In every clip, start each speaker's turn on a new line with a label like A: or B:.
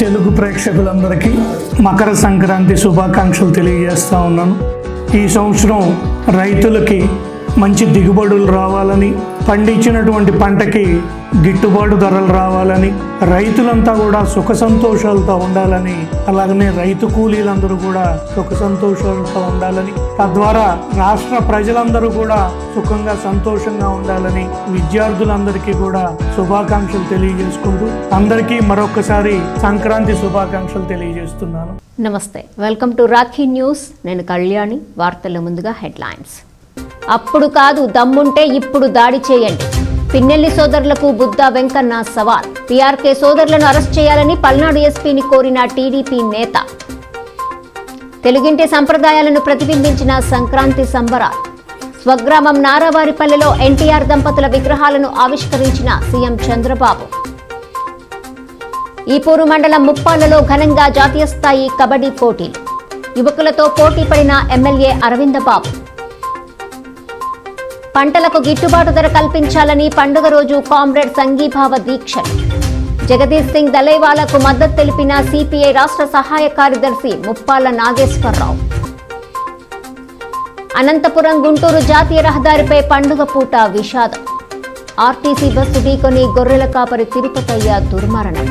A: తెలుగు ప్రేక్షకులందరికీ మకర సంక్రాంతి శుభాకాంక్షలు తెలియజేస్తూ ఉన్నాను. ఈ సంవత్సరం రైతులకి మంచి దిగుబడులు రావాలని పండించినటువంటి పంటకి గిట్టుబాటు ధరలు రావాలని రైతులంతా కూడా సుఖ సంతోషాలతో ఉండాలని అలాగనే రైతు కూలీలందరూ కూడా సుఖ సంతోషాలతో ఉండాలని తద్వారా రాష్ట్ర ప్రజలందరూ కూడా సుఖంగా సంతోషంగా ఉండాలని విద్యార్థులందరికీ కూడా శుభాకాంక్షలు తెలియజేసుకుంటూ అందరికీ మరొకసారి సంక్రాంతి శుభాకాంక్షలు తెలియజేస్తున్నాను.
B: నమస్తే. Welcome to Rakhi news. నేను కళ్యాణి వార్తల ముందుగా హెడ్లైన్స్. అప్పుడు కాదు దమ్ముంటే ఇప్పుడు దాడి చేయండి. పిన్నెల్లి సోదరులకు బుద్ధ వెంకన్న సవాల్. పీఆర్కే సోదరులను అరెస్ట్ చేయాలని పల్నాడు ఎస్పీని కోరిన టీడీపీ నేత. తెలుగింటి సంప్రదాయాలను ప్రతిబింబించిన సంక్రాంతి సంబరాలు. స్వగ్రామం నారావారిపల్లెలో ఎన్టీఆర్ దంపతుల విగ్రహాలను ఆవిష్కరించిన సీఎం చంద్రబాబు. ఈపూరు మండలం ముప్పాళ్ళలో ఘనంగా జాతీయ స్థాయి కబడ్డీ పోటీలు. యువకులతో పోటీ పడిన ఎమ్మెల్యే అరవిందబాబు. పంటలకు గిట్టుబాటు ధర కల్పించాలని పండుగ రోజు కామ్రేడ్ సంఘీభావ దీక్షలు జగదీష్ సింగ్ దలైవాలకు మద్దతు తెలిపిన సిపిఐ రాష్ట్ర సహాయ కార్యదర్శి ముప్పాల నాగేశ్వరరావు. అనంతపురం గుంటూరు జాతీయ రహదారిపై పండుగ పూట విషాదం. ఆర్టీసీ బస్సు ఢీకొని గొర్రెల కాపరి తిరుపతయ్య దుర్మరణం.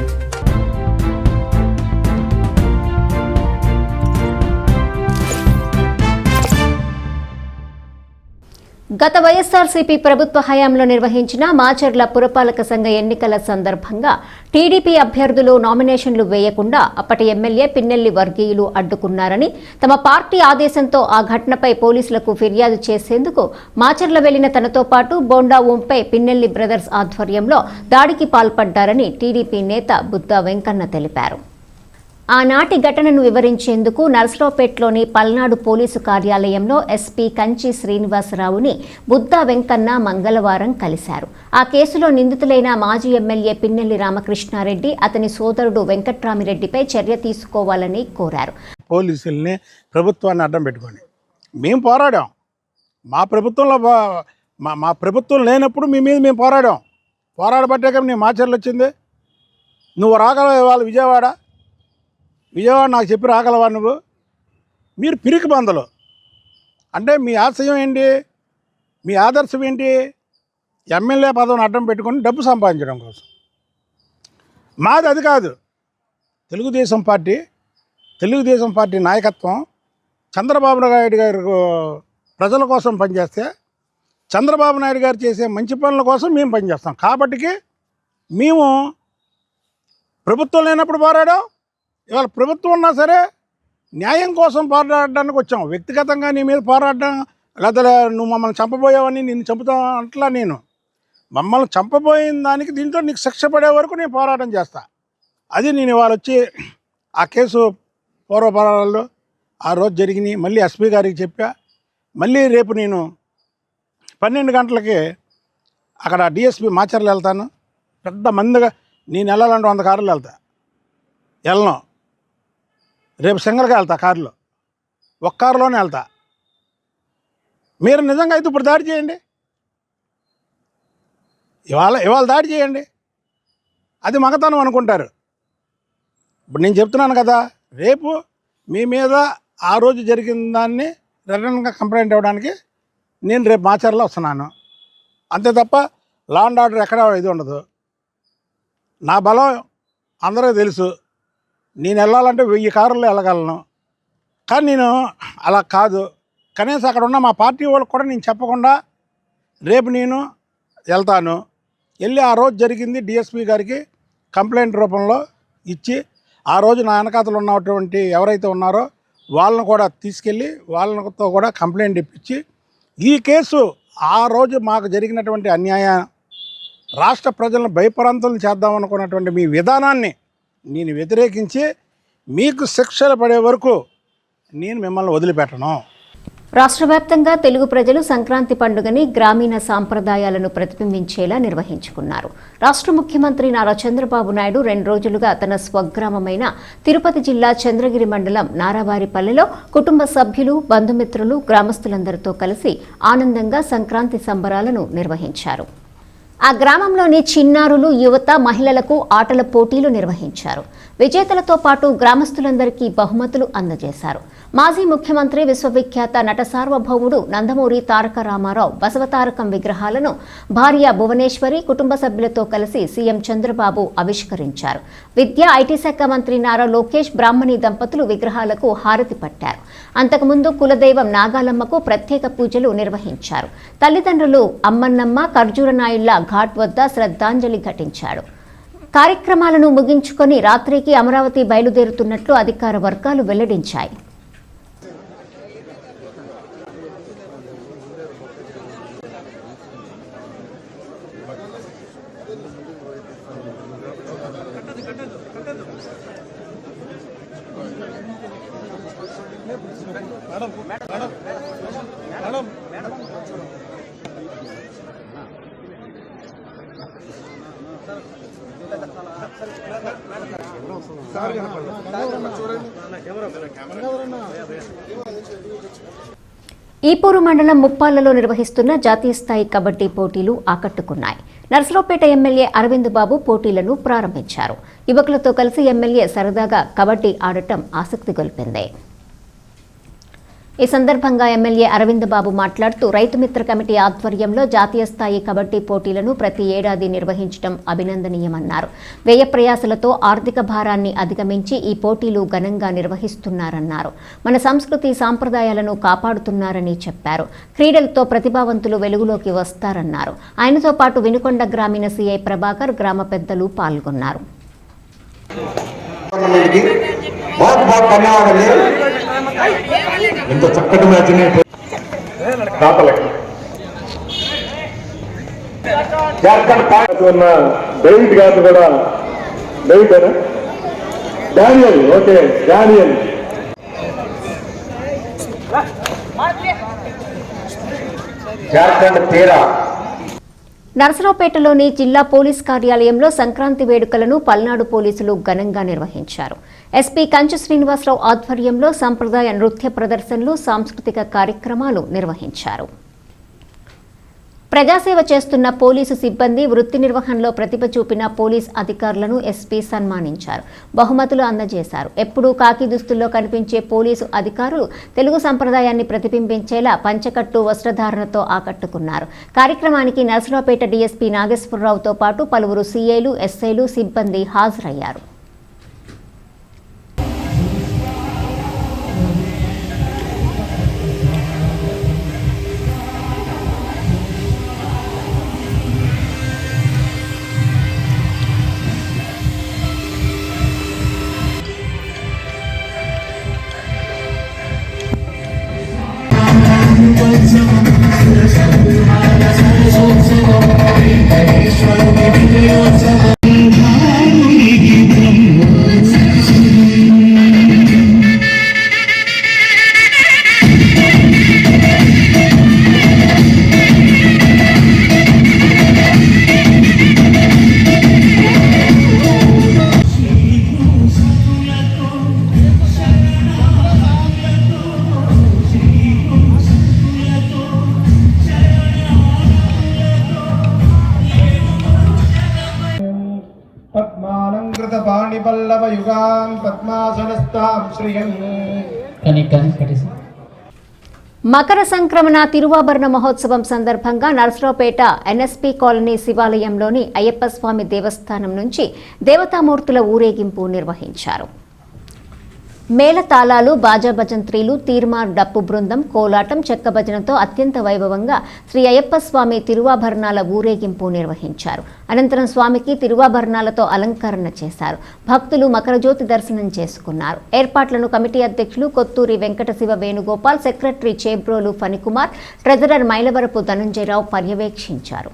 B: గత వైఎస్ఆర్సీపీ ప్రభుత్వ హయాంలో నిర్వహించిన మాచర్ల పురపాలక సంఘ ఎన్నికల సందర్భంగా టీడీపీ అభ్యర్థులు నామినేషన్లు వేయకుండా అప్పటి ఎమ్మెల్యే పిన్నెల్లి వర్గీయులు అడ్డుకున్నారని తమ పార్టీ ఆదేశంతో ఆ ఘటనపై పోలీసులకు ఫిర్యాదు చేసేందుకు మాచర్ల వెళ్ళిన తనతో పాటు బోండా ఓంపై పిన్నెల్లి బ్రదర్స్ ఆధ్వర్యంలో దాడికి పాల్పడ్డారని టీడీపీ నేత బుద్దా వెంకన్న తెలిపారు. ఆనాటి ఘటనను వివరించేందుకు నర్సరావుపేటలోని పల్నాడు పోలీసు కార్యాలయంలో ఎస్పీ కంచి శ్రీనివాసరావుని బుద్ధా వెంకన్న మంగళవారం కలిశారు. ఆ కేసులో నిందితులైన మాజీ ఎమ్మెల్యే పిన్నెల్లి రామకృష్ణారెడ్డి అతని సోదరుడు వెంకట్రామిరెడ్డిపై చర్య తీసుకోవాలని కోరారు.
C: పోలీసుల్ని ప్రభుత్వాన్ని అడ్డం పెట్టుకొని మేము పోరాడాం. మా ప్రభుత్వంలో మా మా ప్రభుత్వం లేనప్పుడు మీ మీద మేము పోరాడాం. పోరాడబట్టే కదా మా చర్యలు వచ్చింది నువ్వు రాగల వాళ్ళు విజయవాడ? విజయవాడ నాకు చెప్పి రాగలవా నువ్వు? మీరు పిరికి బందలు అంటే మీ ఆశయం ఏంటి? మీ ఆదర్శం ఏంటి? ఎమ్మెల్యే పదవిని అడ్డం పెట్టుకొని డబ్బు సంపాదించడం కోసం. మాది అది కాదు. తెలుగుదేశం పార్టీ తెలుగుదేశం పార్టీ నాయకత్వం చంద్రబాబు నాయుడు గారు ప్రజల కోసం పనిచేస్తే చంద్రబాబు నాయుడు గారు చేసే మంచి పనుల కోసం మేము పనిచేస్తాం. కాబట్టికి మేము ప్రభుత్వం లేనప్పుడు పోరాడాం ఇవాళ ప్రభుత్వం ఉన్నా సరే న్యాయం కోసం పోరాడడానికి వచ్చాం. వ్యక్తిగతంగా నీ మీద పోరాడడం లేదా నువ్వు మమ్మల్ని చంపబోయావని నిన్ను చంపుతాం అట్లా నేను. మమ్మల్ని చంపబోయిన దానికి దీంట్లో నీకు శిక్ష పడే వరకు నేను పోరాటం చేస్తా. అది నేను ఇవాళ వచ్చి ఆ కేసు పూర్వపరాలలో ఆ రోజు జరిగినాయి మళ్ళీ ఎస్పీ గారికి చెప్పా. మళ్ళీ రేపు నేను పన్నెండు గంటలకి అక్కడ డిఎస్పి మాచర్లు వెళ్తాను. పెద్ద మందిగా నేను వెళ్ళాలంటే వంద కార్లు వెళ్తా. వెళ్ళను. రేపు సింగల్గా వెళ్తా కారులో. ఒక కారులోనే వెళ్తా. మీరు నిజంగా అయితే ఇప్పుడు దాడి చేయండి. ఇవాళ ఇవాళ దాడి చేయండి. అది మగతనం అనుకుంటారు. ఇప్పుడు నేను చెప్తున్నాను కదా రేపు మీ మీద ఆ రోజు జరిగిన దాన్ని రిటర్న్గా కంప్లైంట్ ఇవ్వడానికి నేను రేపు మాచర్లో వస్తున్నాను. అంతే తప్ప లా అండ్ ఆర్డర్ ఎక్కడ ఇది ఉండదు. నా బలం అందరూ తెలుసు. నేను వెళ్ళాలంటే వెయ్యి కారుల్లో వెళ్ళగలను. కానీ నేను అలా కాదు. కనీసం అక్కడ ఉన్న మా పార్టీ వాళ్ళకి కూడా నేను చెప్పకుండా రేపు నేను వెళ్తాను. వెళ్ళి ఆ రోజు జరిగింది డిఎస్పి గారికి కంప్లైంట్ రూపంలో ఇచ్చి ఆ రోజు నా వెనకాతలు ఉన్నటువంటి ఎవరైతే ఉన్నారో వాళ్ళని కూడా తీసుకెళ్ళి వాళ్ళతో కూడా కంప్లైంట్ ఇప్పించి ఈ కేసు ఆ రోజు మాకు జరిగినటువంటి అన్యాయం రాష్ట్ర ప్రజలను భయపరంతులు చేద్దామనుకున్నటువంటి మీ విధానాన్ని నేను వ్యతిరేకించి మీకు శిక్షలు పడే వరకు నేను మిమ్మల్ని వదిలిపెట్టను.
B: రాష్ట్ర వ్యాప్తంగా తెలుగు ప్రజలు సంక్రాంతి పండుగని గ్రామీణ సాంప్రదాయాలను ప్రతిబింబించేలా నిర్వహించుకున్నారు. రాష్ట్ర ముఖ్యమంత్రి నారా చంద్రబాబు నాయుడు రెండు రోజులుగా తన స్వగ్రామమైన తిరుపతి జిల్లా చంద్రగిరి మండలం నారావారిపల్లెలో కుటుంబ సభ్యులు బంధుమిత్రులు గ్రామస్తులందరితో కలిసి ఆనందంగా సంక్రాంతి సంబరాలను నిర్వహించారు. ఆ గ్రామంలోని చిన్నారులు యువత మహిళలకు ఆటల పోటీలు నిర్వహించారు. విజేతలతో పాటు గ్రామస్తులందరికీ బహుమతులు అందజేశారు. మాజీ ముఖ్యమంత్రి విశ్వవిఖ్యాత నట సార్వభౌముడు నందమూరి తారక రామారావు బసవతారకం విగ్రహాలను భార్య భువనేశ్వరి కుటుంబ సభ్యులతో కలిసి సీఎం చంద్రబాబు ఆవిష్కరించారు. విద్యా ఐటీ శాఖ మంత్రి నారా లోకేష్ బ్రాహ్మణి దంపతులు విగ్రహాలకు హారతి పట్టారు. అంతకుముందు కులదైవం నాగాలమ్మకు ప్రత్యేక పూజలు నిర్వహించారు. తల్లిదండ్రులు అమ్మన్నమ్మ ఖర్జూరనాయుళ్ళ ఘాట్ వద్ద శ్రద్ధాంజలి ఘటించాడు. కార్యక్రమాలను ముగించుకొని రాత్రికి అమరావతి బయలుదేరుతున్నట్లు అధికార వర్గాలు వెల్లడించాయి ఈపూరు మండలం ముప్పాలలో నిర్వహిస్తున్న జాతీయ స్థాయి కబడ్డీ పోటీలు ఆకట్టుకున్నాయి. నర్సరావుపేట ఎమ్మెల్యే అరవింద్ బాబు పోటీలను ప్రారంభించారు. యువకులతో కలిసి ఎమ్మెల్యే సరదాగా కబడ్డీ ఆడటం ఆసక్తి గొలిపింది. ఈ సందర్భంగా ఎమ్మెల్యే అరవింద్ బాబు మాట్లాడుతూ రైతు మిత్ర కమిటీ ఆధ్వర్యంలో జాతీయ స్థాయి కబడ్డీ పోటీలను ప్రతి ఏడాది నిర్వహించడం అభినందనీయమన్నారు. వ్యయ ప్రయాసలతో ఆర్థిక భారాన్ని అధిగమించి ఈ పోటీలు ఘనంగా నిర్వహిస్తున్నారన్నారు. మన సంస్కృతి సాంప్రదాయాలను కాపాడుతున్నారని చెప్పారు. క్రీడలతో ప్రతిభావంతులు వెలుగులోకి వస్తారన్నారు. ఆయనతో పాటు వినుకొండ గ్రామీణ సీఐ ప్రభాకర్ గ్రామ పెద్దలు పాల్గొన్నారు.
D: बहुत बहुत धन्यवाद అండి ఇంత చక్కటి మ్యాచ్ దాతలకి జార్ఖండ్ పాయింట్ ఉన్న డేవిడ్ గారు కూడా డేవిడ్ అనా డానియల్ ఓకే డానియల్ జార్ఖండ్ తీరా
B: నరసరావుపేటలోని జిల్లా పోలీస్ కార్యాలయంలో సంక్రాంతి వేడుకలను పల్నాడు పోలీసులు ఘనంగా నిర్వహించారు. ఎస్పీ కంచు శ్రీనివాసరావు ఆధ్వర్యంలో సంప్రదాయ నృత్య ప్రదర్శనలు సాంస్కృతిక కార్యక్రమాలు నిర్వహించారు. ప్రజాసేవ చేస్తున్న పోలీసు సిబ్బంది వృత్తి నిర్వహణలో ప్రతిభ చూపిన పోలీస్ అధికారులను ఎస్పీ సన్మానించారు. బహుమతులు అందజేశారు. ఎప్పుడూ కాకి దుస్తుల్లో కనిపించే పోలీసు అధికారులు తెలుగు సంప్రదాయాన్ని ప్రతిబింబించేలా పంచకట్టు వస్త్రధారణతో ఆకట్టుకున్నారు. కార్యక్రమానికి నరసరావుపేట డీఎస్పీ నాగేశ్వరరావుతో పాటు పలువురు సీఏలు ఎస్ఐలు సిబ్బంది హాజరయ్యారు. మకర సంక్రమణ తిరువాభరణ మహోత్సవం సందర్భంగా నరసరావుపేట ఎన్ఎస్పి కాలనీ శివాలయంలోని అయ్యప్ప స్వామి దేవస్థానం నుంచి దేవతామూర్తుల ఊరేగింపు నిర్వహించారు. మేళతాళాలు బాజాభజంత్రీలు తీర్మార్ డప్పు బృందం కోలాటం చెక్క భజనతో అత్యంత వైభవంగా శ్రీ అయ్యప్ప స్వామి తిరువాభరణాల ఊరేగింపు నిర్వహించారు. అనంతరం స్వామికి తిరువాభరణాలతో అలంకరణ చేశారు. భక్తులు మకరజ్యోతి దర్శనం చేసుకున్నారు. ఏర్పాట్లను కమిటీ అధ్యక్షులు కొత్తూరి వెంకట శివ వేణుగోపాల్ సెక్రటరీ చేబ్రోలు ఫణికుమార్ ట్రెజరర్ మైలవరపు ధనంజయరావు పర్యవేక్షించారు.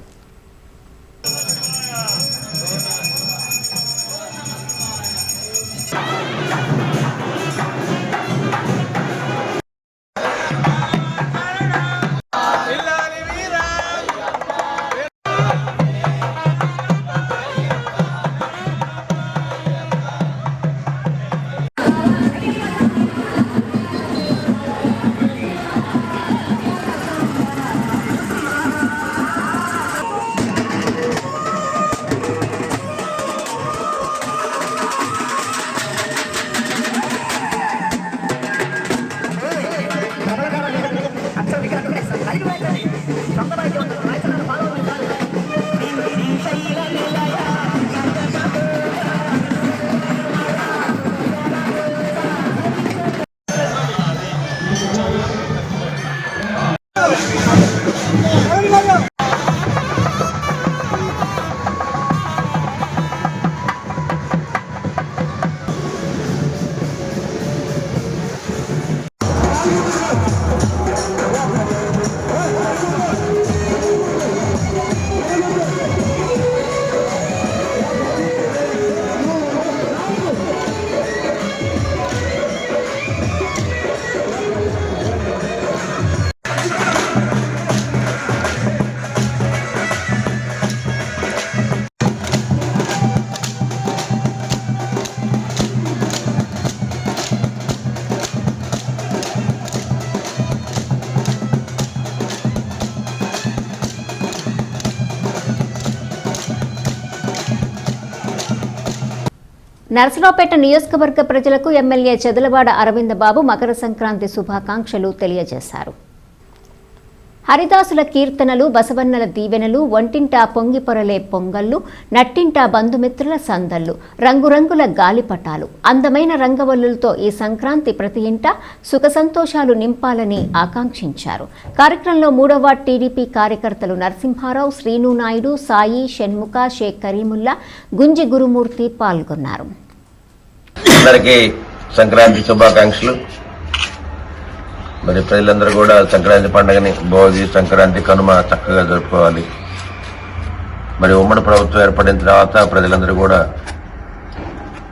B: నరసరావుపేట నియోజకవర్గ ప్రజలకు ఎమ్మెల్యే చెదలవాడ అరవింద బాబు మకర సంక్రాంతి శుభాకాంక్షలు తెలియజేశారు. హరిదాసుల కీర్తనలు బసవన్నల దీవెనలు ఒంటింటా పొంగిపొరలే పొంగళ్ళు నట్టింటా బంధుమిత్రుల సందళ్ళు రంగురంగుల గాలిపటాలు అందమైన రంగవల్లులతో ఈ సంక్రాంతి ప్రతి ఇంట సుఖ సంతోషాలు నింపాలని ఆకాంక్షించారు. కార్యక్రమంలో మూడవ టీడీపీ కార్యకర్తలు నరసింహారావు శ్రీను నాయుడు సాయి షణ్ముఖ షేక్ కరీముల్లా గుంజి గురుమూర్తి పాల్గొన్నారు.
E: అందరికీ సంక్రాంతి శుభాకాంక్షలు. మరి ప్రజలందరూ కూడా సంక్రాంతి పండుగని భోగి సంక్రాంతి కనుమ చక్కగా జరుపుకోవాలి. మరి ఉమ్మడి ప్రభుత్వం ఏర్పడిన తర్వాత ప్రజలందరూ కూడా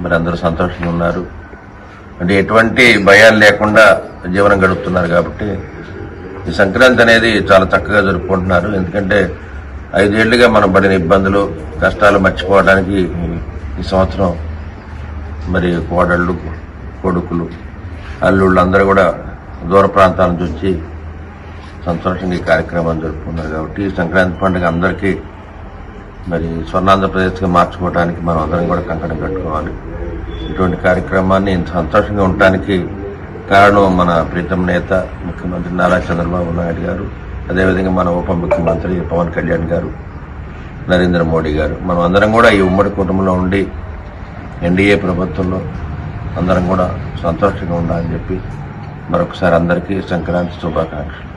E: మరి అందరూ సంతోషంగా ఉన్నారు. అంటే ఎటువంటి భయాలు లేకుండా జీవనం గడుపుతున్నారు కాబట్టి ఈ సంక్రాంతి అనేది చాలా చక్కగా జరుపుకుంటున్నారు. ఎందుకంటే ఐదేళ్ళుగా మనం పడిన ఇబ్బందులు కష్టాలు మర్చిపోవడానికి ఈ సంవత్సరం మరి కోడళ్ళు కొడుకులు అల్లుళ్ళు అందరూ కూడా దూర ప్రాంతాల నుంచి వచ్చి సంతోషంగా ఈ కార్యక్రమాన్ని జరుపుకున్నారు కాబట్టి ఈ సంక్రాంతి పండుగ అందరికీ మరి స్వర్ణాంధ్రప్రదేశ్గా మార్చుకోవడానికి మనం అందరం కూడా కంకణం కట్టుకోవాలి. ఇటువంటి కార్యక్రమాన్ని ఇంత సంతోషంగా ఉండటానికి కారణం మన ప్రీతం నేత ముఖ్యమంత్రి నారా చంద్రబాబు నాయుడు గారు అదేవిధంగా మన ఉప ముఖ్యమంత్రి పవన్ కళ్యాణ్ గారు నరేంద్ర మోడీ గారు. మనం అందరం కూడా ఈ ఉమ్మడి కుటుంబంలో ఉండి ఎన్డీఏ ప్రభుత్వంలో అందరం కూడా సంతోషంగా ఉండాలని చెప్పి మరొకసారి అందరికీ సంక్రాంతి శుభాకాంక్షలు.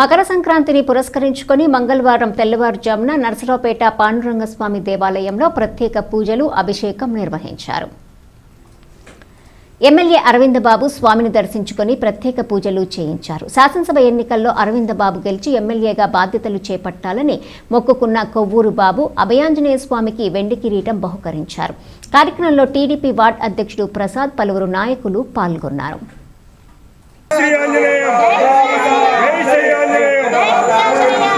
B: మకర సంక్రాంతిని పురస్కరించుకుని మంగళవారం తెల్లవారుజామున నరసరావుపేట పాండురంగస్వామి దేవాలయంలో ప్రత్యేక పూజలు అభిషేకం నిర్వహించారు. ఎమ్మెల్యే అరవింద బాబు స్వామిని దర్శించుకొని ప్రత్యేక పూజలు చేయించారు. శాసనసభ ఎన్నికల్లో అరవింద బాబు గెలిచి ఎమ్మెల్యేగా బాధ్యతలు చేపట్టాలని మొక్కుకున్న కొవ్వూరు బాబు అభయాంజనేయ స్వామికి వెండి కిరీటం బహుకరించారు. కార్యక్రమంలో టీడీపీ వార్డ్ అధ్యక్షుడు ప్రసాద్ పలువురు నాయకులు పాల్గొన్నారు.
F: శ్రీ ఆంజనేయ! శ్రీ ఆంజనేయ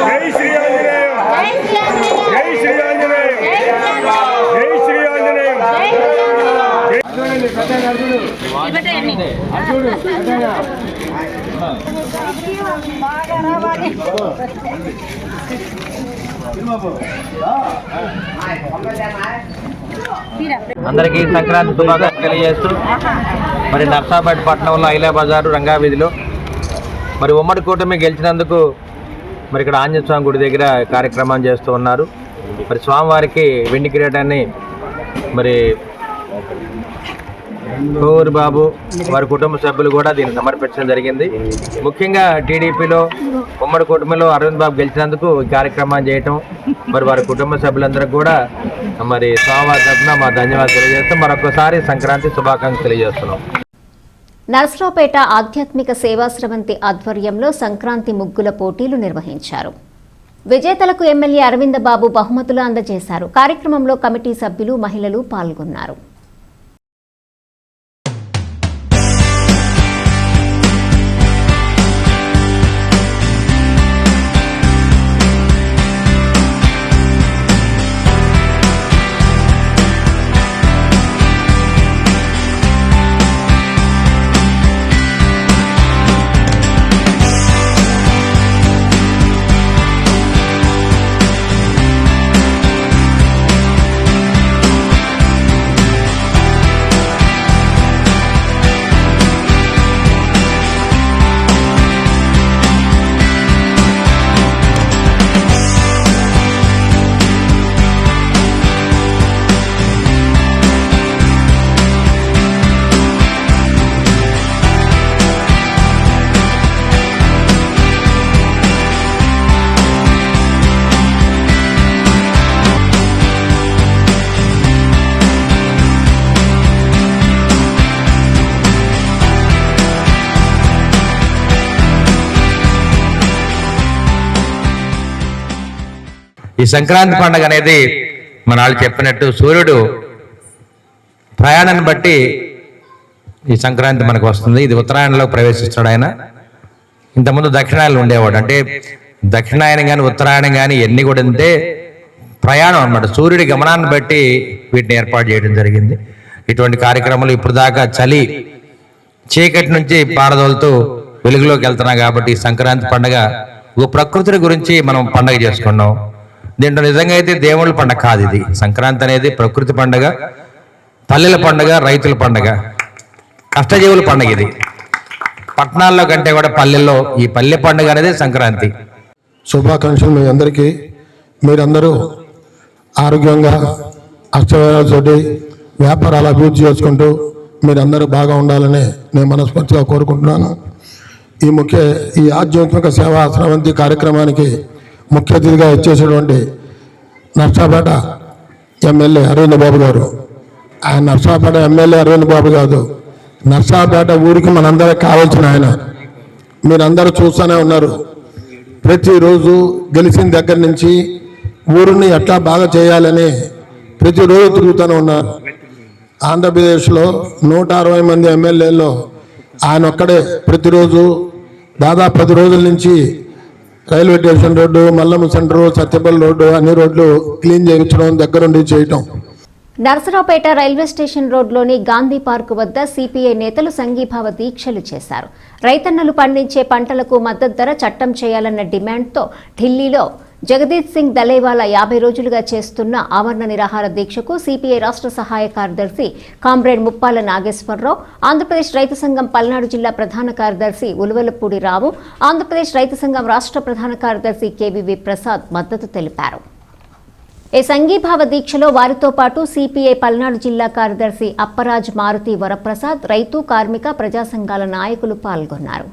F: జై శ్రీ ఆంజనేయ జై శ్రీ ఆంజనేయ
G: అందరికీ సంక్రాంతి శుభాకాంక్షలు తెలియజేస్తూ మరి నర్సాపేట పట్టణంలో ఐలా బజారు రంగావీధిలో మరి ఉమ్మడి కూటమి గెలిచినందుకు మరి ఇక్కడ ఆంజనేయ స్వామి గుడి దగ్గర కార్యక్రమం చేస్తూ ఉన్నారు. మరి స్వామివారికి వెండి కిరీటాన్ని మరి కోవూరు బాబు వారి కుటుంబ సభ్యులు కూడా దీన్ని సమర్పించడం జరిగింది. ముఖ్యంగా టీడీపీలో ఉమ్మడి కుటుంబంలో అరవింద్ బాబు గెలిచినందుకు ఈ కార్యక్రమాన్ని చేయటం మరి వారి కుటుంబ సభ్యులందరికీ కూడా మరి సోమవారం తరఫున మా ధన్యవాదాలు తెలియజేస్తాం మరొకసారి సంక్రాంతి శుభాకాంక్షలు తెలియజేస్తున్నాం.
B: నర్సరావుపేట ఆధ్యాత్మిక సేవాశ్రవంతి ఆధ్వర్యంలో సంక్రాంతి ముగ్గుల పోటీలు నిర్వహించారు. విజేతలకు ఎమ్మెల్యే అరవింద బాబు బహుమతులు అందజేశారు. కార్యక్రమంలో కమిటీ సభ్యులు మహిళలు పాల్గొన్నారు.
G: సంక్రాంతి పండుగ అనేది మన వాళ్ళు చెప్పినట్టు సూర్యుడు ప్రయాణాన్ని బట్టి ఈ సంక్రాంతి మనకు వస్తుంది. ఇది ఉత్తరాయణలో ప్రవేశిస్తాడు ఆయన. ఇంతకుముందు దక్షిణాయనలు ఉండేవాడు. అంటే దక్షిణాయనం కానీ ఉత్తరాయణం కానీ ఎన్ని కూడా ఉంటే ప్రయాణం అన్నమాట. సూర్యుడి గమనాన్ని బట్టి వీటిని ఏర్పాటు చేయడం జరిగింది. ఇటువంటి కార్యక్రమాలు ఇప్పుడు దాకా చలి చీకటి నుంచి పారదోలుతూ వెలుగులోకి వెళ్తున్నాం కాబట్టి సంక్రాంతి పండుగ ఒక ప్రకృతిని గురించి మనం పండుగ చేసుకున్నాం. దీంట్లో నిజంగా అయితే దేవుళ్ళ పండగ కాదు ఇది. సంక్రాంతి అనేది ప్రకృతి పండగ పల్లెల పండగ రైతుల పండగ. కష్టజీవుల పండగ ఇది. పట్టణాల్లో కంటే కూడా పల్లెల్లో ఈ పల్లె పండుగ అనేది సంక్రాంతి.
H: శుభాకాంక్షలు మీ అందరికీ. మీరందరూ ఆరోగ్యంగా అష్టవేళతోటి వ్యాపారాలు అభివృద్ధి చేసుకుంటూ మీరందరూ బాగా ఉండాలని నేను మనస్ఫూర్తిగా కోరుకుంటున్నాను. ఈ ముఖ్య ఈ ఆధ్యాత్మిక సేవా స్రవంతి కార్యక్రమానికి ముఖ్య అతిథిగా వచ్చేసినటువంటి నర్సాపేట ఎమ్మెల్యే అరవింద్ బాబు గారు. ఆయన నర్సాపేట ఎమ్మెల్యే అరవింద్ బాబు కాదు నర్సాపేట ఊరికి మనందరికి కావాల్సిన ఆయన. మీరందరూ చూస్తూనే ఉన్నారు. ప్రతిరోజు గెలిచిన దగ్గర నుంచి ఊరిని ఎట్లా బాగా చేయాలని ప్రతిరోజు తిరుగుతూనే ఉన్నారు. ఆంధ్రప్రదేశ్లో నూట అరవై మంది ఎమ్మెల్యేల్లో ఆయన ఒక్కడే. ప్రతిరోజు దాదాపు పది రోజుల నుంచి railway station road Mallamma centre Satyapalli road అన్ని రోడ్లు క్లీన్ చేయించడం దగ్గరుండి చేయటం.
B: నరసరావుపేట రైల్వే స్టేషన్ రోడ్లోని గాంధీ పార్క్ వద్ద సిపిఐ నేతలు సంఘీభావ దీక్షలు చేశారు. రైతన్నలు పండించే పంటలకు మద్దతు ధర చట్టం చేయాలన్న డిమాండ్తో ఢిల్లీలో జగదీత్ సింగ్ దలేవాలా యాభై రోజులుగా చేస్తున్న ఆమరణ నిరాహార దీక్షకు సిపిఐ రాష్ట్ర సహాయ కార్యదర్శి కామ్రేడ్ ముప్పాల నాగేశ్వరరావు ఆంధ్రప్రదేశ్ రైతు సంఘం పల్నాడు జిల్లా ప్రధాన కార్యదర్శి ఉలువలపూడి రావు ఆంధ్రప్రదేశ్ రైతు సంఘం రాష్ట్ర ప్రధాన కార్యదర్శి కేవీవి ప్రసాద్ మద్దతు తెలిపారు. ఈ సంఘీభావ దీక్షలో వారితో పాటు సిపిఐ పల్నాడు జిల్లా కార్యదర్శి అప్పరాజ్ మారుతి వరప్రసాద్ రైతు కార్మిక ప్రజా సంఘాల నాయకులు పాల్గొన్నారు.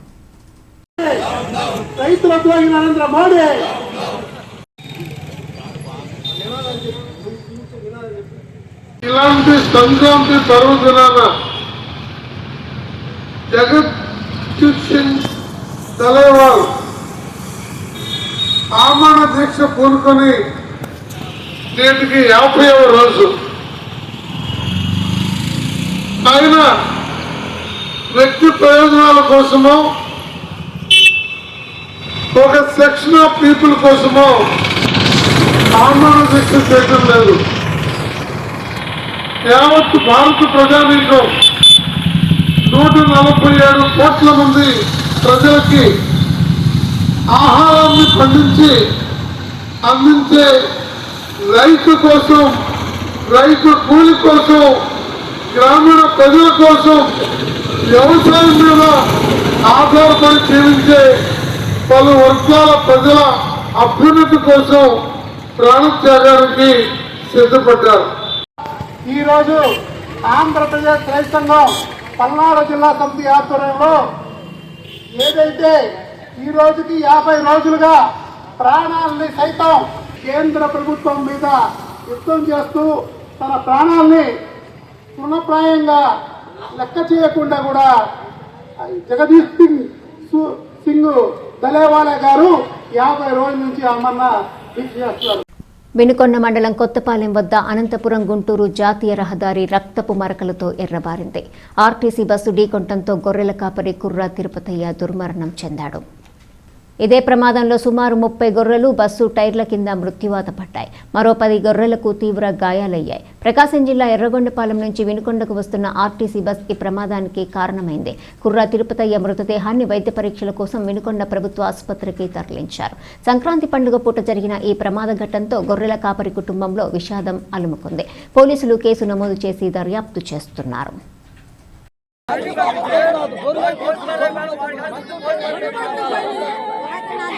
I: రైతుల నరేంద్ర మోడీ!
D: ఇలాంటి సంక్రాంతి పర్వదినాన జగత్ సింగ్ తలేవాల్ ఆమరణ దీక్ష పూనుకొని నేటికి యాభైవ రోజు. ఆయన వ్యక్తి ప్రయోజనాల కోసమో ఒక సెక్షన్ ఆఫ్ పీపుల్ కోసమో ఆమరణ దీక్ష చేయడం లేదు. యావత్ భారత ప్రజానీకం నూట నలభై ఏడు కోట్ల మంది ప్రజలకి ఆహారాన్ని పండించి అందించే రైతు కోసం రైతు కూలి కోసం గ్రామీణ ప్రజల కోసం వ్యవసాయం మీద ఆధారపడి జీవించే పలు వర్గాల ప్రజల అభ్యున్నతి కోసం ప్రాణత్యాగానికి సిద్ధపడ్డారు.
I: ఈరోజు ఆంధ్రప్రదేశ్ రైతాంగం పల్నాడు జిల్లా సమితి ఆధ్వర్యంలో ఏదైతే ఈ రోజుకి యాభై రోజులుగా ప్రాణాలని సైతం కేంద్ర ప్రభుత్వం మీద యుద్ధం చేస్తూ తన ప్రాణాల్ని తృణప్రాయంగా లెక్క చేయకుండా కూడా జగదీష్ సింగ్ సింగ్ దలేవాలే గారు యాభై రోజుల నుంచి అమర్న దీక్ష చేస్తున్నారు
B: వెనుకొండ మండలం కొత్తపాలెం వద్ద అనంతపురం గుంటూరు జాతీయ రహదారి రక్తపు మరకలతో ఎర్రబారింది. ఆర్టీసీ బస్సు ఢీకొంటంతో గొర్రెల కాపరి కుర్రా తిరుపతయ్య దుర్మరణం చెందాడు. ఇదే ప్రమాదంలో సుమారు ముప్పై గొర్రెలు బస్సు టైర్ల కింద మృత్యువాత పడ్డాయి మరో పది గొర్రెలకు తీవ్ర గాయాలయ్యాయి ప్రకాశం జిల్లా ఎర్రగొండపాలెం నుంచి వినుకొండకు వస్తున్న ఆర్టీసీ బస్ ఈ ప్రమాదానికి కారణమైంది కుర్రా తిరుపతయ్య మృతదేహాన్ని వైద్య పరీక్షల కోసం వినుకొండ ప్రభుత్వ ఆసుపత్రికి తరలించారు సంక్రాంతి పండుగ పూట జరిగిన ఈ ప్రమాద ఘటనతో గొర్రెల కాపరి కుటుంబంలో విషాదం అలుముకుంది పోలీసులు కేసు నమోదు చేసి దర్యాప్తు చేస్తున్నారు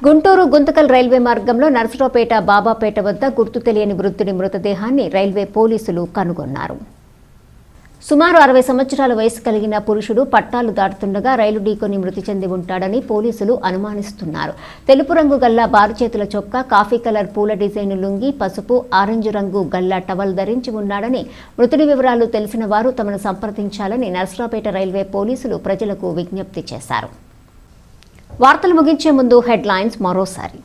B: గుంటూరు గుంతకల్ రైల్వే మార్గంలో నర్సరావుపేట బాబాపేట వద్ద గుర్తు తెలియని వృద్ధుడి మృతదేహాన్ని రైల్వే పోలీసులు కనుగొన్నారు. సుమారు అరవై సంవత్సరాల వయసు కలిగిన పురుషుడు పట్టాలు దాటుతుండగా రైలు ఢీకొని మృతి చెంది ఉంటాడని పోలీసులు అనుమానిస్తున్నారు. తెలుపు రంగు గల్లా బారు చేతుల చొక్కా కాఫీ కలర్ పూల డిజైన్ లుంగి పసుపు ఆరెంజ్ రంగు గల్లా టవల్ ధరించి ఉన్నాడని మృతుడి వివరాలు తెలిసిన వారు తమను సంప్రదించాలని నర్సరాపేట రైల్వే పోలీసులు ప్రజలకు విజ్ఞప్తి చేశారు. వార్తలు ముగించే ముందు హెడ్లైన్స్ మరోసారి.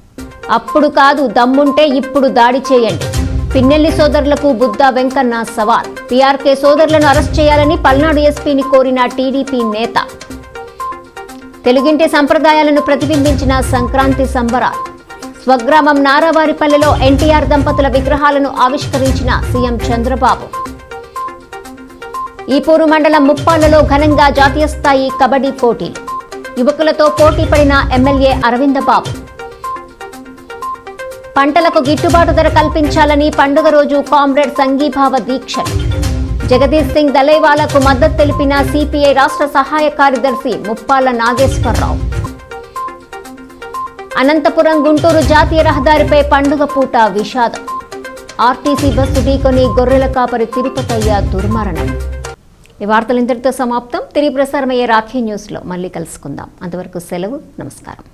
B: అప్పుడు కాదు దమ్ముంటే ఇప్పుడు దాడి చేయండి. పిన్నెల్లి సోదరులకు బుద్ధ వెంకన్న సవాల్. పీఆర్కే సోదరులను అరెస్ట్ చేయాలని పల్నాడు ఎస్పీని కోరిన టీడీపీ నేత. తెలుగింటి సంప్రదాయాలను ప్రతిబింబించిన సంక్రాంతి సంబరాలు. స్వగ్రామం నారావారిపల్లెలో ఎన్టీఆర్ దంపతుల విగ్రహాలను ఆవిష్కరించిన సీఎం చంద్రబాబు. ఈపూరు మండలం ముప్పాళ్ళలో ఘనంగా జాతీయ స్థాయి కబడ్డీ పోటీలు. యువకులతో పోటీ పడిన ఎమ్మెల్యే అరవిందబాబు. పంటలకు గిట్టుబాటు ధర కల్పించాలని పండుగ రోజు కామ్రేడ్ సంఘీభావ దీక్షలు జగదీష్ సింగ్ దళైవాలకు మద్దతు తెలిపిన సిపిఐ రాష్ట్ర సహాయ కార్యదర్శి ముప్పాల నాగేశ్వరరావు. అనంతపురం గుంటూరు జాతీయ రహదారిపై పండుగ పూట విషాదం. ఆర్టీసీ బస్సు ఢీకొని గొర్రెల కాపరి తిరుపతయ్య దుర్మరణం. ఈ వార్తలు ఇంతటితో సమాప్తం. తిరిగి ప్రసారమయ్యే రాఖీ న్యూస్లో మళ్ళీ కలుసుకుందాం. అంతవరకు సెలవు నమస్కారం.